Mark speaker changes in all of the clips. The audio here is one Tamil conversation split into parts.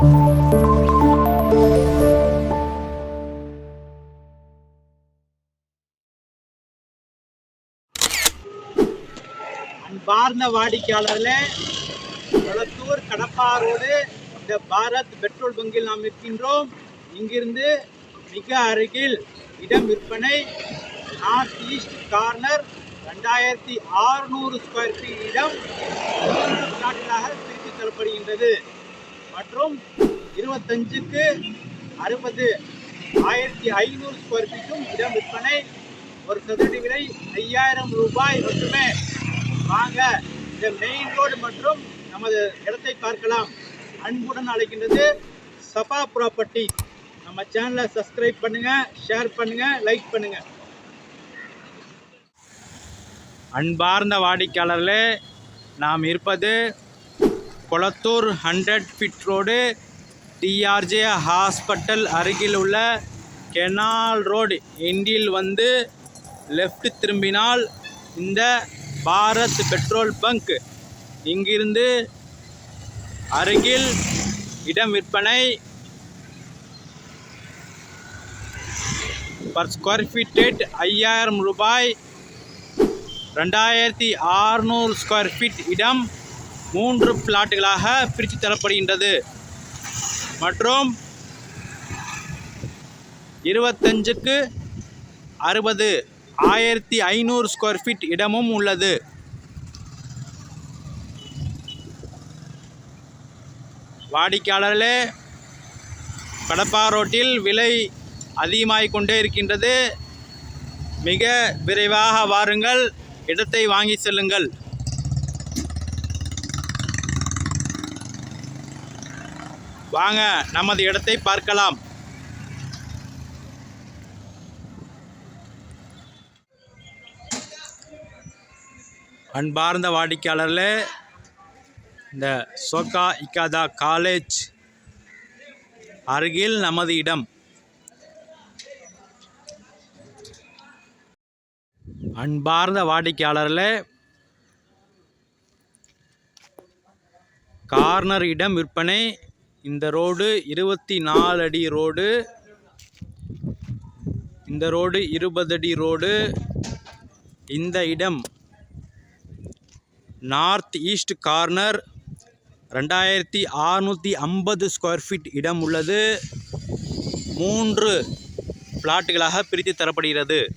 Speaker 1: அன்பார்ந்த வாடிக்கையாளர்களே கொளத்தூர் கடப்பாரோடு இந்த பாரத் பெட்ரோல் பங்கில் நாம் இருக்கின்றோம் இங்கிருந்து மிக அருகில் இடம் விற்பனை நார்த் ஈஸ்ட் கார்னர் ரெண்டாயிரத்தி ஆறுநூறு ஸ்கொயர் ஃபீட் இடம் மூன்று பிளாட்டுகளாக பிரித்து தரப்படுகின்றது மற்றும் இருபத்தஞ்சுக்கு அறுபது. ஆயிரத்தி ஐநூறு ஸ்கொயர் ஃபீட்டும் இடம் விற்பனை. ஒரு சதுரடி விலை ஐயாயிரம் ரூபாய் மட்டுமே. வாங்க இந்த மெயின் ரோடு மற்றும் நமது இடத்தை பார்க்கலாம். அன்புடன் அழைக்கின்றது சபா ப்ராப்பர்ட்டி நம்ம சேனலை சப்ஸ்கிரைப் பண்ணுங்க ஷேர் பண்ணுங்க லைக் பண்ணுங்க. அன்பார்ந்த வாடிக்கையாளர்களே நாம் இருப்பது Kolathur hundred feet road TRJ hospital அருகில் உள்ள கெனால் ரோடு எண்டில் வந்து லெஃப்ட் திரும்பினால் இந்த பாரத் பெட்ரோல் பங்க். இங்கிருந்து அருகில் இடம் விற்பனை பர் ஸ்கொயர் ஃபீட் ரேட் ஐயாயிரம் ரூபாய். ரெண்டாயிரத்தி ஆறுநூறு ஸ்கொயர் ஃபீட் இடம். மூன்று பிளாட்டுகளாக பிரித்து தரப்படுகின்றது. மற்றும் இருபத்தஞ்சுக்கு அறுபது ஆயிரத்தி ஐநூறு ஸ்கொயர் ஃபீட் இடமும் உள்ளது. வாடிக்கையாளர்களே கடப்பா ரோட்டில் விலை அதிகமாகிக் கொண்டே இருக்கின்றது. மிக விரைவாக வாருங்கள் இடத்தை வாங்கி செல்லுங்கள். வாங்க நமது இடத்தை பார்க்கலாம். அன்பார்ந்த வாடிக்கையாளர்களே இந்த சோகா இக்காதா காலேஜ் அருகில் நமது இடம். அன்பார்ந்த வாடிக்கையாளர்களே கார்னர் இடம் விற்பனை. இந்த ரோடு இருபத்தி நாலு அடி ரோடு. இந்த ரோடு இருபது அடி ரோடு. இந்த இடம் நார்த் ஈஸ்ட் கார்னர். ரெண்டாயிரத்தி அறுநூற்றி ஐம்பது ஸ்கொயர் ஃபீட் இடம் உள்ளது. மூன்று பிளாட்டுகளாக பிரித்து தரப்படுகிறது.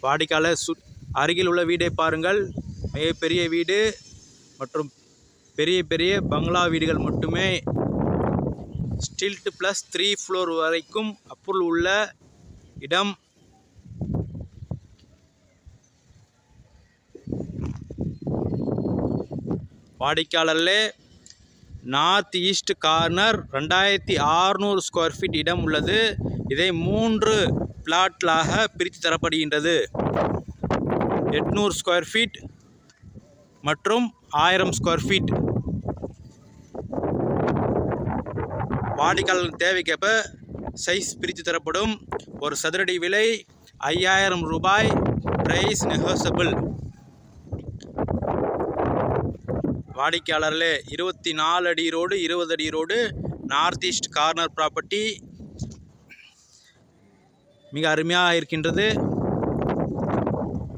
Speaker 1: வாடிக்கையாளர் சு அருகில் உள்ள வீடை பாருங்கள். மிகப்பெரிய வீடு மற்றும் பெரிய பெரிய பங்களா வீடுகள் மட்டுமே ஸ்டில்ட் ப்ளஸ் த்ரீ ஃப்ளோர் வரைக்கும் அப்புறம் உள்ள இடம். வாடிக்கையாளர்களே நார்த் ஈஸ்ட் கார்னர் ரெண்டாயிரத்தி ஆறுநூறு ஸ்கொயர் ஃபீட் இடம் உள்ளது. இதை மூன்று பிளாட்லாக பிரித்து தரப்படுகின்றது. எட்நூறு ஸ்கொயர் ஃபீட் மற்றும் ஆயிரம் ஸ்கொயர் ஃபீட். வாடிக்கையாளர் தேவைக்கேற்ப சைஸ் பிரித்து தரப்படும் ஒரு சதுரடி விலை ஐயாயிரம் ரூபாய் பிரைஸ் நெகோசபிள் வாடிக்கையாளர்களே இருபத்தி நாலு அடி ரோடு இருபது அடி road north east corner property மிக அருமையாக இருக்கின்றது.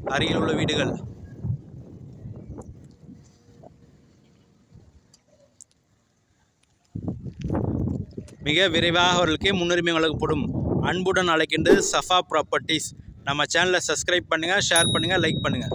Speaker 1: அருகில் உள்ள வீடுகள். மிக விரைவாக அவர்களுக்கு முன்னுரிமை வழங்கப்படும். அன்புடன் அழைக்கின்றது சஃபா ப்ராப்பர்ட்டிஸ் நம்ம சேனலை சப்ஸ்கிரைப் பண்ணுங்கள் ஷேர் பண்ணுங்கள் லைக் பண்ணுங்கள்